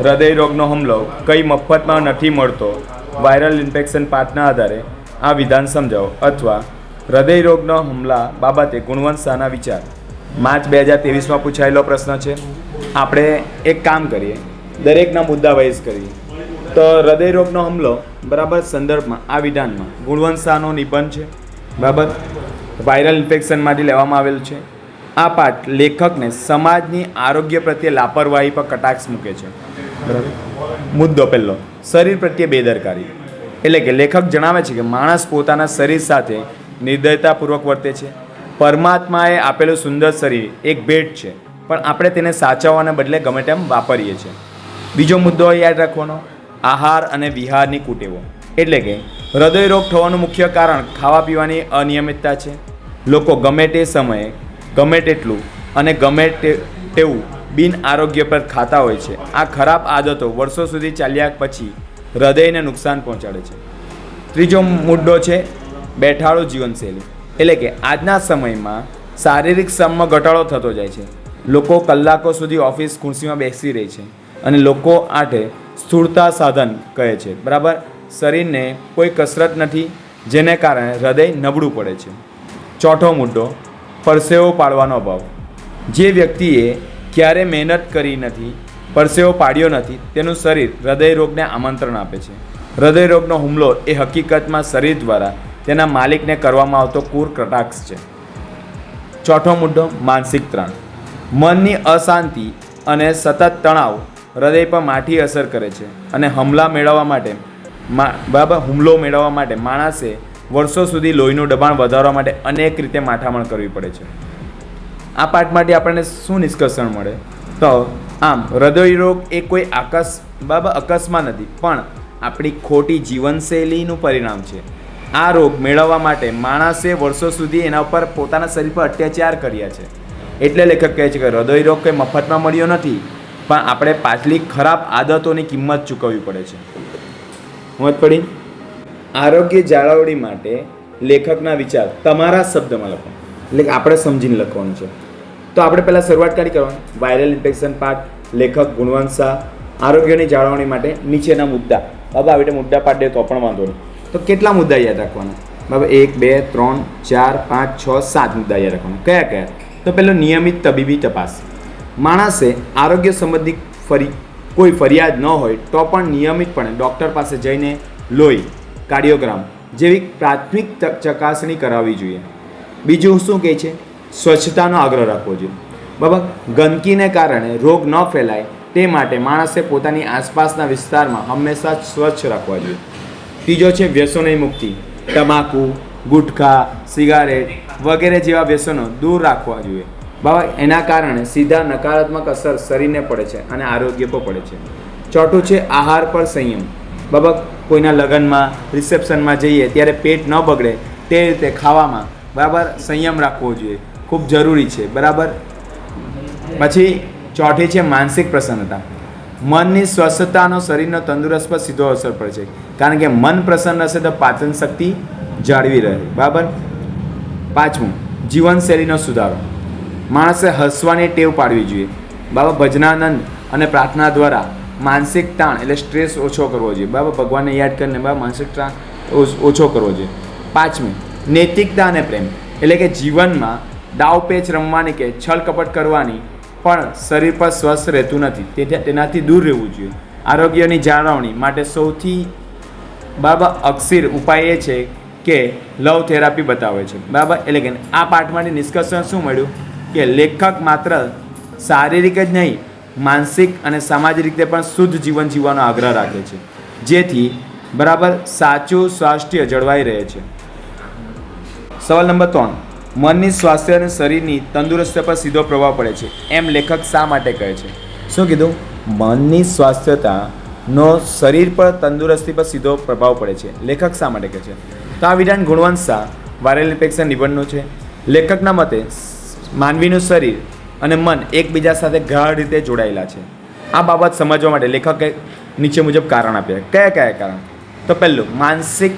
હૃદય રોગનો હુમલો કઈ મફતમાં નથી મળતો. વાયરલ ઇન્ફેક્શન પાઠના આધારે આ વિધાન સમજાવો અથવા હૃદય રોગનો હુમલા બાબતે ગુણવંત શાહના વિચાર. માર્ચ બે હજાર ત્રેવીસમાં પૂછાયેલો પ્રશ્ન છે. આપણે એક કામ કરીએ. દરેકના મુદ્દા વાઇઝ કરીએ. તો હૃદય રોગનો હુમલો બરાબર સંદર્ભમાં આ વિધાનમાં ગુણવંત શાહનો નિબંધ છે. બરાબર વાયરલ ઇન્ફેક્શનમાંથી લેવામાં આવેલ છે. આ પાઠ લેખકને સમાજની આરોગ્ય પ્રત્યે લાપરવાહી પર કટાક્ષ મૂકે છે. મુદ્દો પહેલો, શરીર પ્રત્યે બેદરકારી. એટલે કે લેખક જણાવે છે કે માણસ પોતાના શરીર સાથે નિર્દયતાપૂર્વક વર્તે છે. પરમાત્માએ આપેલું સુંદર શરીર એક ભેટ છે, પણ આપણે તેને સાચવવાને બદલે ગમે તેમ વાપરીએ છીએ. બીજો મુદ્દો યાદ રાખવાનો, આહાર અને વિહારની કુટેવો. એટલે કે હૃદય રોગ થવાનું મુખ્ય કારણ ખાવા પીવાની અનિયમિતતા છે. લોકો ગમે તે સમયે ગમે તેટલું અને ગમે તેવું બિન આરોગ્યપ્રદ ખાતા હોય છે. આ ખરાબ આદતો વર્ષો સુધી ચાલ્યા પછી હૃદયને નુકસાન પહોંચાડે છે. ત્રીજો મુદ્દો છે બેઠાડો જીવનશૈલી. એટલે કે આજના સમયમાં શારીરિક શ્રમમાં ઘટાડો થતો જાય છે. લોકો કલાકો સુધી ઓફિસ ખુરશીમાં બેસી રહે છે અને લોકો આઠે સ્થૂળતા સાધન કહે છે. બરાબર? શરીરને કોઈ કસરત નથી, જેને કારણે હૃદય નબળું પડે છે. ચોથો મુદ્દો પરસેવો પાડવાનો અભાવ. જે વ્યક્તિએ ક્યારે મહેનત કરી નથી, પરસેવો પાડ્યો નથી, તેનું શરીર હૃદય રોગને આમંત્રણ આપે છે. હૃદય રોગનો હુમલો એ હકીકતમાં શરીર દ્વારા તેના માલિકને કરવામાં આવતો કુર કટાક્ષ છે. ચોથો મુદ્દો, માનસિક ત્રણ. મનની અશાંતિ અને સતત તણાવ હૃદય પર માઠી અસર કરે છે અને હમલા મેળવવા માટે બરાબર, હુમલો મેળવવા માટે માણસે વર્ષો સુધી લોહીનું દબાણ વધારવા માટે અનેક રીતે માથામણ કરવી પડે છે. આ પાઠમાંથી આપણને શું નિષ્કર્ષણ મળે? તો આમ, હૃદય રોગ એ કોઈ આકસ, બાબા, અકસ્માત નથી, પણ આપણી ખોટી જીવનશૈલીનું પરિણામ છે. આ રોગ મેળવવા માટે માણસે વર્ષો સુધી એના ઉપર પોતાના શરીર પર અત્યાચાર કર્યા છે. એટલે લેખક કહે છે કે હૃદય રોગ કંઈ મફતમાં મળ્યો નથી, પણ આપણે પાછલી ખરાબ આદતોની કિંમત ચૂકવવી પડે છે. સમજ પડી? આરોગ્ય જાળવણી માટે લેખકના વિચાર તમારા શબ્દમાં લખો. એટલે આપણે સમજીને લખવાનું છે. તો આપણે પહેલાં શરૂઆત કરી કરવાની? વાયરલ ઇન્ફેક્શન પાઠ લેખક ગુણવંત શાહ, આરોગ્યની જાળવણી માટે નીચેના મુદ્દા. બાબા, આવી રીતે મુદ્દા પાઠ તો પણ વાંધો નહીં. તો કેટલા મુદ્દા યાદ રાખવાના? બાબા, એક, બે, ત્રણ, ચાર, પાંચ, છ, સાત મુદ્દા યાદ રાખવાના. કયા કયા? તો પહેલો નિયમિત તબીબી તપાસ. માણસે આરોગ્ય સંબંધી ફરી, કોઈ ફરિયાદ ન હોય તો પણ નિયમિતપણે ડૉક્ટર પાસે જઈને લોહી, કાર્ડિયોગ્રામ જેવી પ્રાથમિક ચકાસણી કરાવવી જોઈએ. બીજું શું કહે છે? સ્વચ્છતાનો આગ્રહ રાખવો જોઈએ. બાબા, ગંદકીને કારણે રોગ ન ફેલાય તે માટે માણસે પોતાની આસપાસના વિસ્તારમાં હંમેશા સ્વચ્છ રાખવા જોઈએ. ત્રીજો છે વ્યસનોની મુક્તિ. તમાકુ, ગુટખા, સિગારેટ વગેરે જેવા વ્યસનો દૂર રાખવા જોઈએ. બાબા, એના કારણે સીધા નકારાત્મક અસર શરીરને પડે છે અને આરોગ્ય પર પડે છે. ચોથું છે આહાર પર સંયમ. બાબા, કોઈના લગ્નમાં, રિસેપ્શનમાં જઈએ ત્યારે પેટ ન બગડે તે રીતે ખાવામાં બરાબર? સંયમ રાખવો જોઈએ. ખૂબ જરૂરી છે. બરાબર? પછી ચોથી છે માનસિક પ્રસન્નતા. મનની સ્વસ્થતાનો શરીરનો તંદુરસ્ત પર સીધો અસર પડે છે. કારણ કે મન પ્રસન્ન હશે તો પાચન શક્તિ જાળવી રહે. બરાબર? પાંચમું, જીવનશૈલીનો સુધારો. માણસે હસવાની ટેવ પાડવી જોઈએ. બાબા ભજનાનંદ અને પ્રાર્થના દ્વારા માનસિક તાણ એટલે સ્ટ્રેસ ઓછો કરવો જોઈએ. બાબા ભગવાનને યાદ કરીને બાબા માનસિક તાણ ઓછો કરવો જોઈએ. પાંચમી નૈતિકતા અને પ્રેમ. એટલે કે જીવનમાં દાવ પેચ રમવાની કે છલ કપટ કરવાની પણ શરીર પર સ્વસ્થ રહેતું નથી. તેથી તેનાથી દૂર રહેવું જોઈએ. આરોગ્યની જાળવણી માટે સૌથી બાબા અક્ષીર ઉપાય એ છે કે લવ થેરાપી બતાવે છે. બરાબર એટલે કે આ પાઠમાંથી નિષ્કર્ષણ શું મળ્યું? કે લેખક માત્ર શારીરિક જ નહીં, માનસિક અને સામાજિક રીતે પણ શુદ્ધ જીવન જીવવાનો આગ્રહ રાખે છે. જેથી બરાબર સાચું સ્વાસ્થ્ય જળવાઈ રહે છે. સવાલ નંબર ત્રણ. મનની સ્વાસ્થ્ય અને શરીરની તંદુરસ્તી પર સીધો પ્રભાવ પડે છે. એમ લેખક શા માટે કહે છે? શું કીધું? મનની સ્વાસ્થ્યતાનો શરીર પર તંદુરસ્તી પર સીધો પ્રભાવ પડે છે. લેખક શા માટે કહે છે? તો આ વિધાન ગુણવંત શાહ વાયરલ ઇન્ફેક્શન નિબંધનું છે. લેખકના મતે, માનવીનું શરીર અને મન એકબીજા સાથે ગાઢ રીતે જોડાયેલા છે. આ બાબત સમજવા માટે લેખકે નીચે મુજબ કારણ આપ્યા. કયા કયા કારણ? તો પહેલું, માનસિક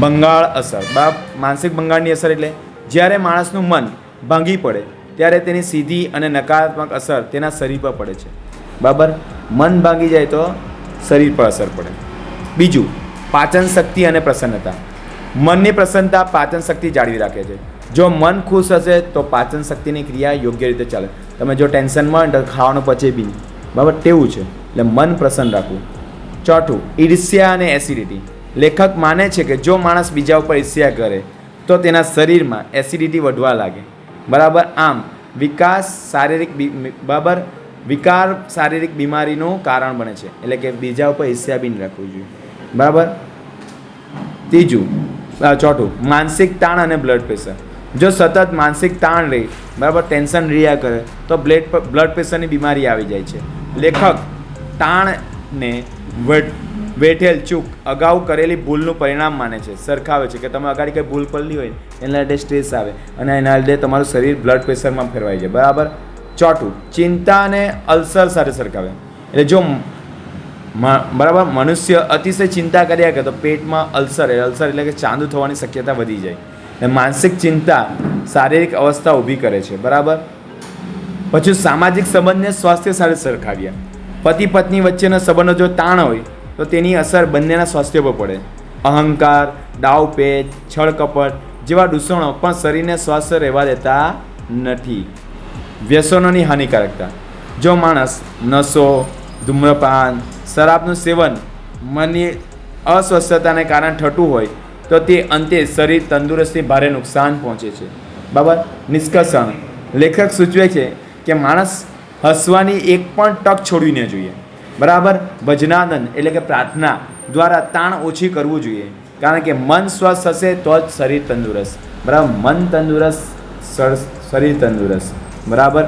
બંગાળ અસર. બા માનસિક બંગાળની અસર એટલે જ્યારે માણસનું મન ભાંગી પડે, ત્યારે તેની સીધી અને નકારાત્મક અસર તેના શરીર પર પડે છે. બરાબર મન ભાંગી જાય તો શરીર પર અસર પડે. બીજું, પાચન શક્તિ અને પ્રસન્નતા. મનની પ્રસન્નતા પાચન શક્તિ જાળવી રાખે છે. જો મન ખુશ હશે તો પાચન શક્તિની ક્રિયા યોગ્ય રીતે ચાલે. તમે જો ટેન્શનમાં તો ખાવાનું પચે બી નહીં. બરાબર તેવું છે. એટલે મન પ્રસન્ન રાખવું. ચોથું, ઈર્ષ્યા અને એસિડિટી. લેખક માને છે કે જો માણસ બીજા ઉપર ઈર્ષ્યા કરે, તો તેના શરીરમાં એસિડિટી વધવા લાગે. બરાબર? આમ, વિકાસ શારીરિક બરાબર? વિકાર શારીરિક બીમારીનું કારણ બને છે. એટલે કે બીજા ઉપર ઈર્ષ્યા બી રાખવું જોઈએ. બરાબર? ત્રીજું ચોથું, માનસિક તાણ અને બ્લડ પ્રેશર જો સતત માનસિક તાણ રહે, બરાબર ટેન્શન રહ્યા કરે, તો બ્લડ બ્લડ પ્રેશરની બીમારી આવી જાય છે. લેખક તાણને વેઠ- વેઠેલ ચૂક. અગાઉ કરેલી ભૂલનું પરિણામ માને છે. સરખાવે છે કે તમે અગાડી કંઈ ભૂલ કરેલી હોય, એના લીધે સ્ટ્રેસ આવે અને એના લીધે તમારું શરીર બ્લડ પ્રેશરમાં ફેરવાઈ જાય. બરાબર? ચોથું, ચિંતા અને અલ્સર સાથે સરખાવે. એટલે જો બરાબર? મનુષ્ય અતિશય ચિંતા કર્યા કરે તો પેટમાં અલ્સર અલ્સર એટલે કે ચાંદુ થવાની શક્યતા વધી જાય. અને માનસિક ચિંતા શારીરિક અવસ્થા ઊભી કરે છે. બરાબર? પછી સામાજિક સંબંધને સ્વાસ્થ્ય સાથે સરખાવ્યા પતિ પત્ની વચ્ચેના સંબંધો જો તાણ હોય તો તેની અસર બંનેના સ્વાસ્થ્ય પર પડે. અહંકાર દાવપેચ છળ કપટ જેવા દૂષણો પણ શરીરને સ્વસ્થ રહેવા દેતા નથી. વ્યસનોની હાનિકારકતા. જો માણસ નશો ધૂમ્રપાન, શરાબનું સેવન મનની અસ્વસ્થતાને કારણે થતું હોય, તો તે અંતે શરીર તંદુરસ્તી ભારે નુકસાન પહોંચે છે. બરાબર નિષ્કર્ષણ. લેખક સૂચવે છે કે માણસ હસવાની એક પણ તક છોડવી ન જોઈએ. બરાબર? ભજનાનંદ એટલે કે પ્રાર્થના દ્વારા તાણ ઓછી કરવું જોઈએ. કારણ કે મન સ્વસ્થ હશે તો જ શરીર તંદુરસ્ત. બરાબર? મન તંદુરસ્ત શર- શરીર તંદુરસ્ત. બરાબર?